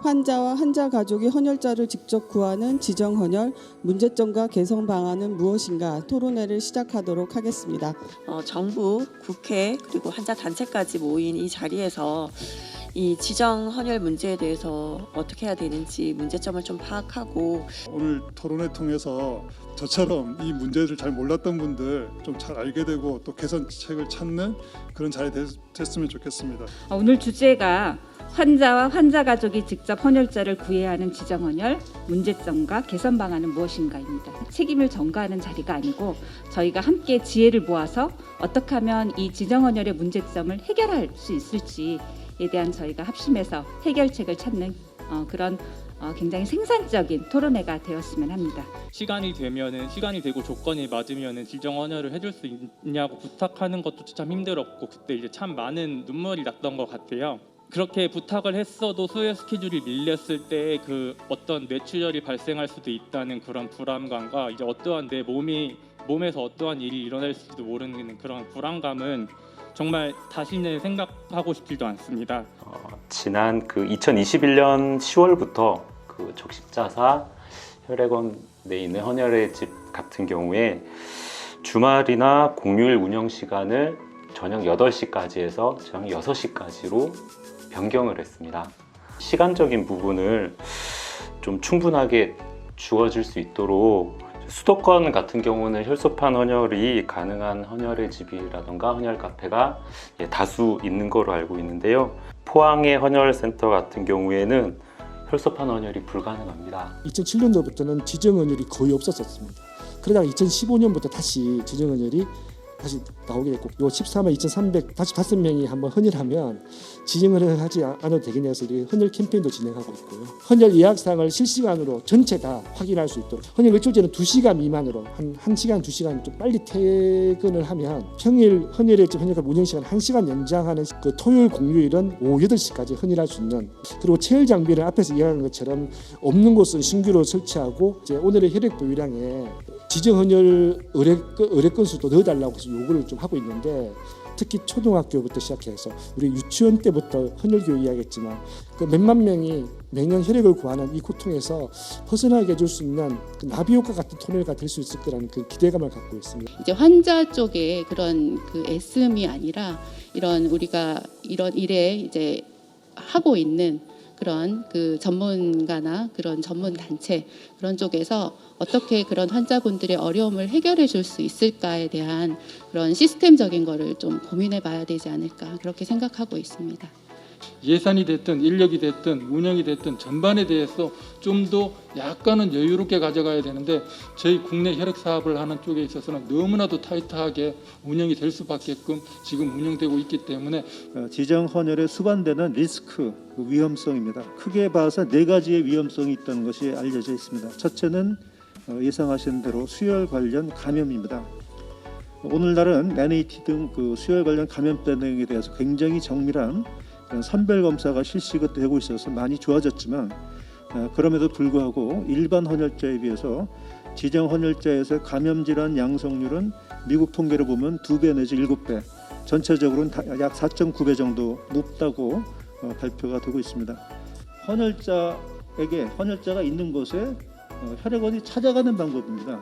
환자와 환자 가족이 헌혈자를 직접 구하는 지정 헌혈 문제점과 개선 방안은 무엇인가 토론회를 시작하도록 하겠습니다. 어, 정부, 국회 그리고 환자 단체까지 모인 이 자리에서 이 지정 헌혈 문제에 대해서 어떻게 해야 되는지 문제점을 좀 파악하고 오늘 토론회 통해서 저처럼 이 문제를 잘 몰랐던 분들 좀 잘 알게 되고 또 개선책을 찾는 그런 자리 됐, 됐으면 좋겠습니다. 어, 오늘 주제가 환자와 환자 가족이 직접 헌혈자를 구해야 하는 지정 헌혈 문제점과 개선 방안은 무엇인가입니다. 책임을 전가하는 자리가 아니고 저희가 함께 지혜를 모아서 어떻게 하면 이 지정 헌혈의 문제점을 해결할 수 있을지에 대한 저희가 합심해서 해결책을 찾는 어, 그런 어, 굉장히 생산적인 토론회가 되었으면 합니다. 시간이 되면은 시간이 되고 조건이 맞으면은 지정 헌혈을 해줄 수 있냐고 부탁하는 것도 참 힘들었고 그때 이제 참 많은 눈물이 났던 것 같아요. 그렇게 부탁을 했어도 수요 스케줄이 밀렸을 때 그 어떤 뇌출혈이 발생할 수도 있다는 그런 불안감과 이제 어떠한 내 몸이 몸에서 어떠한 일이 일어날지도 모르는 그런 불안감은 정말 다시는 생각하고 싶지도 않습니다. 어, 지난 그 2021년 10월부터 그 적십자사 혈액원 내 있는 헌혈의 집 같은 경우에 주말이나 공휴일 운영 시간을 저녁 8시까지 해서 저녁 6시까지로 변경을 했습니다. 시간적인 부분을 좀 충분하게 주어질 수 있도록 수도권 같은 경우는 혈소판 헌혈이 가능한 헌혈의 집이라던가 헌혈 카페가 예, 다수 있는 거로 알고 있는데요. 포항의 헌혈센터 같은 경우에는 혈소판 헌혈이 불가능합니다. 2007년도부터는 지정언혈이 거의 없었었습니다. 그러다가 2015년부터 다시 지정언혈이 다시 나오게 됐고 요 14만 2,345명이 한번 헌혈하면 지정을 하지 않아도 되겠냐 해서 헌혈 캠페인도 진행하고 있고요. 헌혈 예약사항을 실시간으로 전체 다 확인할 수 있도록 헌혈 일조제는 2시간 미만으로 한 1시간, 2시간 좀 빨리 퇴근을 하면 평일 헌혈의 집 헌혈과 운영 시간 1시간 연장하는 그 토요일 공휴일은 오후 8시까지 헌혈할 수 있는 그리고 체열 장비를 앞에서 이야기한 것처럼 없는 곳은 신규로 설치하고 이제 오늘의 혈액 보유량에 지정 헌혈 의뢰 의뢰 건수도 넣어달라고 해서 요구를 좀 하고 있는데 특히 초등학교부터 시작해서 우리 유치원 때부터 헌혈 교육 이야기했지만 그 몇만 명이 매년 혈액을 구하는 이 고통에서 벗어나게 해줄 수 있는 그 나비 효과 같은 토너가 될 수 있을 거라는 그 기대감을 갖고 있습니다. 이제 환자 쪽에 그런 그 애씀이 아니라 이런 우리가 이런 일에 이제 하고 있는 그런 그 전문가나 그런 전문 단체 그런 쪽에서 어떻게 그런 환자분들의 어려움을 해결해 줄 수 있을까에 대한 그런 시스템적인 거를 좀 고민해 봐야 되지 않을까 그렇게 생각하고 있습니다. 예산이 됐든 인력이 됐든 운영이 됐든 전반에 대해서 좀 더 약간은 여유롭게 가져가야 되는데 저희 국내 혈액 사업을 하는 쪽에 있어서는 너무나도 타이트하게 운영이 될 수밖에끔 지금 운영되고 있기 때문에 어, 지정 헌혈에 수반되는 리스크 그 위험성입니다. 크게 봐서 네 가지의 위험성이 있다는 것이 알려져 있습니다. 첫째는 어, 예상하신 대로 수혈 관련 감염입니다. 오늘날은 NAT 등 그 수혈 관련 감염병 등에 대해서 굉장히 정밀한 그런 선별 검사가 실시가 되고 있어서 많이 좋아졌지만 어, 그럼에도 불구하고 일반 헌혈자에 비해서 지정 헌혈자에서 감염 질환 양성률은 미국 통계를 보면 두 배 내지 일곱 배 전체적으로는 다- 약 4.9배 정도 높다고 어, 발표가 되고 있습니다. 헌혈자에게 헌혈자가 있는 곳에 어, 혈액원이 찾아가는 방법입니다.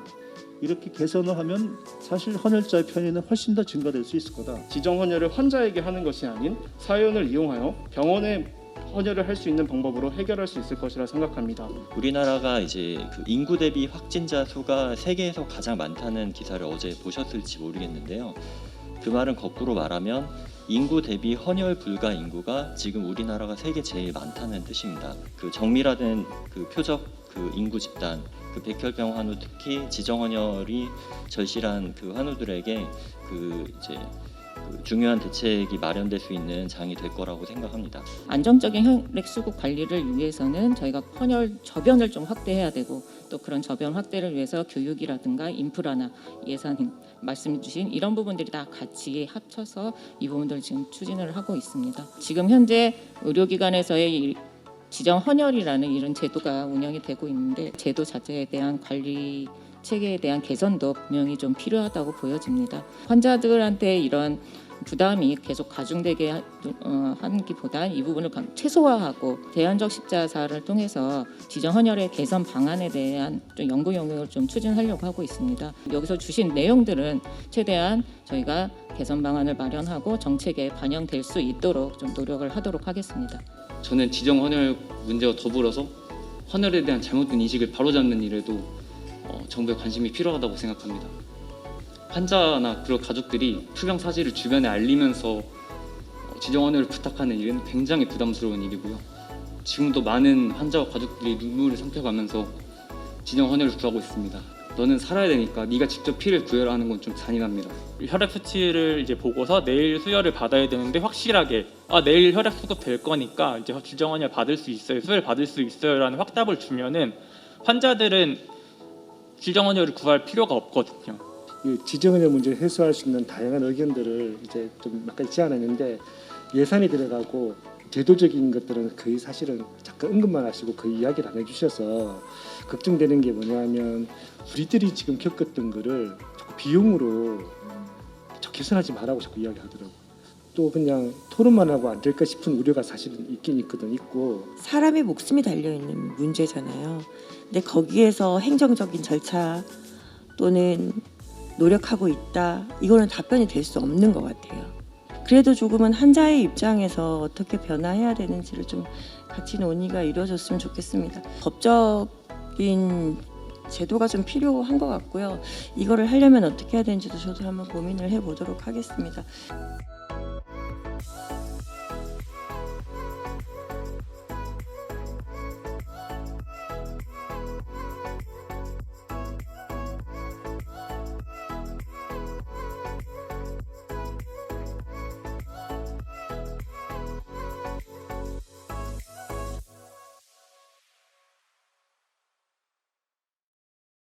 이렇게 개선을 하면 사실 헌혈자의 편의는 훨씬 더 증가될 수 있을 거다. 지정 헌혈을 환자에게 하는 것이 아닌 사연을 이용하여 병원에 헌혈을 할 수 있는 방법으로 해결할 수 있을 것이라 생각합니다. 우리나라가 이제 그 인구 대비 확진자 수가 세계에서 가장 많다는 기사를 어제 보셨을지 모르겠는데요. 그 말은 거꾸로 말하면 인구 대비 헌혈 불가 인구가 지금 우리나라가 세계 제일 많다는 뜻입니다. 그 정밀화된 그 표적 그 인구 집단 그 백혈병 환우 특히 지정 헌혈이 절실한 그 환우들에게 그 이제 그 중요한 대책이 마련될 수 있는 장이 될 거라고 생각합니다. 안정적인 혈액 수급 관리를 위해서는 저희가 헌혈 저변을 좀 확대해야 되고 또 그런 저변 확대를 위해서 교육이라든가 인프라나 예산 말씀해 주신 이런 부분들이 다 같이 합쳐서 이 부분들을 지금 추진을 하고 있습니다. 지금 현재 의료기관에서의 이 지정 헌혈이라는 이런 제도가 운영이 되고 있는데 제도 자체에 대한 관리 체계에 대한 개선도 분명히 좀 필요하다고 보여집니다. 환자들한테 이런 부담이 계속 가중되게 하- 어, 하기보다 이 부분을 강- 최소화하고 대안적 십자사를 통해서 지정 헌혈의 개선 방안에 대한 좀 연구 용역을 좀 추진하려고 하고 있습니다. 여기서 주신 내용들은 최대한 저희가 개선 방안을 마련하고 정책에 반영될 수 있도록 좀 노력을 하도록 하겠습니다. 저는 지정 헌혈 문제와 더불어서 헌혈에 대한 잘못된 인식을 바로잡는 일에도 어, 정부의 관심이 필요하다고 생각합니다. 환자나 그런 가족들이 투병 사실을 주변에 알리면서 어, 지정 헌혈을 부탁하는 일은 굉장히 부담스러운 일이고요. 지금도 많은 환자와 가족들이 눈물을 삼켜가면서 지정 헌혈을 구하고 있습니다. 너는 살아야 되니까 네가 직접 피를 구해라 하는 건 좀 잔인합니다. 혈액 수치를 이제 보고서 내일 수혈을 받아야 되는데 확실하게 아 내일 혈액 수급 될 거니까 이제 지정 헌혈 받을 수 있어요 수혈 받을 수 있어요라는 확답을 주면은 환자들은 지정 헌혈을 구할 필요가 없거든요. 이 지정헌혈 문제를 해소할 수 있는 다양한 의견들을 이제 좀몇 가지 제안했는데 예산이 들어가고 제도적인 것들은 거의 사실은 잠깐 언급만 하시고 거의 이야기를 안 해주셔서 걱정되는 게 뭐냐면 우리들이 지금 겪었던 거를 자꾸 비용으로 저 개선하지 말라고 자꾸 이야기하더라고. 또 그냥 토론만 하고 안 될까 싶은 우려가 사실은 있긴 있거든 있고 사람의 목숨이 달려 있는 문제잖아요. 근데 거기에서 행정적인 절차 또는 노력하고 있다 이거는 답변이 될 수 없는 것 같아요. 그래도 조금은 환자의 입장에서 어떻게 변화해야 되는지를 좀 같이 논의가 이루어졌으면 좋겠습니다. 법적인 제도가 좀 필요한 것 같고요. 이거를 하려면 어떻게 해야 되는지도 저도 한번 고민을 해보도록 하겠습니다.